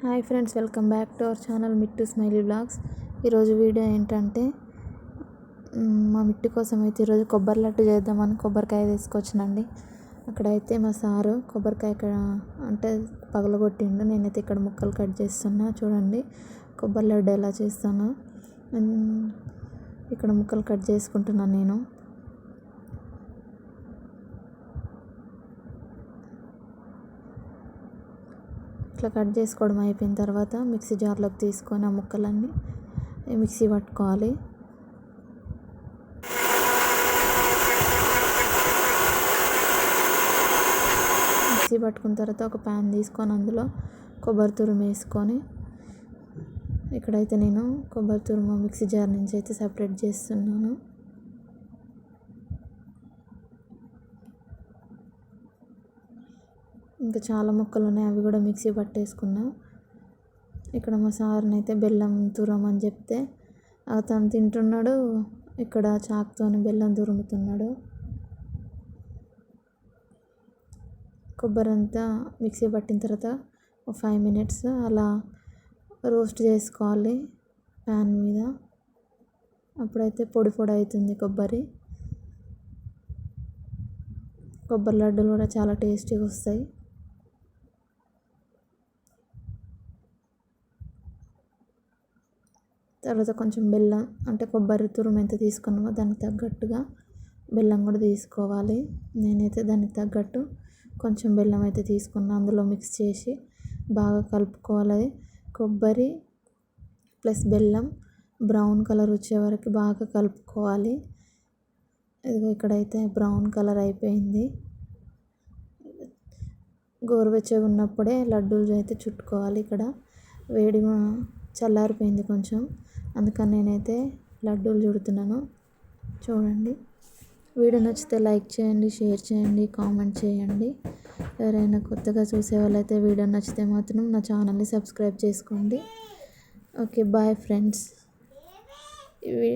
Hi friends welcome back to our channel Mittu smiley blogs. ఈరోజు video ఏంటంటే మా మిట్టు కోసం అయితే ఈరోజు కొబ్బరి లడ్డు చేద్దామని కొబ్బరికాయ తీసుకొచ్చినండి. అక్కడైతే మా సారు కొబ్బరికాయ ఇక్కడ అంటే పగలగొట్టిండు. నేనైతే ఇక్కడ ముక్కలు కట్ చేస్తున్నా చూడండి. కొబ్బరి లడ్డు ఎలా చేస్తానో. ఇక్కడ ముక్కలు కట్ చేసుకుంటున్నాను నేను. ఇట్లా కట్ చేసుకోవడం అయిపోయిన తర్వాత మిక్సీ జార్లోకి తీసుకొని ఆ ముక్కలన్నీ మిక్సీ పట్టుకోవాలి. మిక్సీ పట్టుకున్న తర్వాత ఒక ప్యాన్ తీసుకొని అందులో కొబ్బరి తురుము వేసుకొని ఇక్కడైతే నేను కొబ్బరి తురుము మిక్సీ జార్ నుంచి అయితే సపరేట్ చేస్తున్నాను. ఇంకా చాలా ముక్కలు ఉన్నాయి అవి కూడా మిక్సీ పట్టేసుకున్నా. ఇక్కడ మా సార్ని అయితే బెల్లం తురమని చెప్తే అతను తింటున్నాడు ఇక్కడ చాకుతోని బెల్లం తురుముతున్నాడు. కొబ్బరి అంతా మిక్సీ పట్టిన తర్వాత ఒక ఫైవ్ మినిట్స్ అలా రోస్ట్ చేసుకోవాలి ప్యాన్ మీద. అప్పుడైతే పొడి పొడి అవుతుంది కొబ్బరి. కొబ్బరి లడ్డూలు కూడా చాలా టేస్టీగా వస్తాయి. తర్వాత కొంచెం బెల్లం అంటే కొబ్బరి తురుము ఎంత తీసుకున్నామో దానికి తగ్గట్టుగా బెల్లం కూడా తీసుకోవాలి. నేనైతే దానికి తగ్గట్టు కొంచెం బెల్లం అయితే తీసుకున్నా అందులో మిక్స్ చేసి బాగా కలుపుకోవాలి. కొబ్బరి ప్లస్ బెల్లం బ్రౌన్ కలర్ వచ్చే వరకు బాగా కలుపుకోవాలి. ఇదిగో ఇక్కడైతే బ్రౌన్ కలర్ అయిపోయింది. గోరువెచ్చగా ఉన్నప్పుడే లడ్డూలు అయితే చుట్టుకోవాలి ఇక్కడ. వేడి చల్లారిపోయింది కొంచెం. అందుకని నేనైతే లడ్డూలు చుడుతున్నాను చూడండి. వీడియో నచ్చితే లైక్ చేయండి షేర్ చేయండి కామెంట్ చేయండి. ఎవరైనా కొత్తగా చూసే వాళ్ళైతే వీడియో నచ్చితే మాత్రం నా ఛానల్ని సబ్స్క్రైబ్ చేసుకోండి. Okay bye friends. ఇవి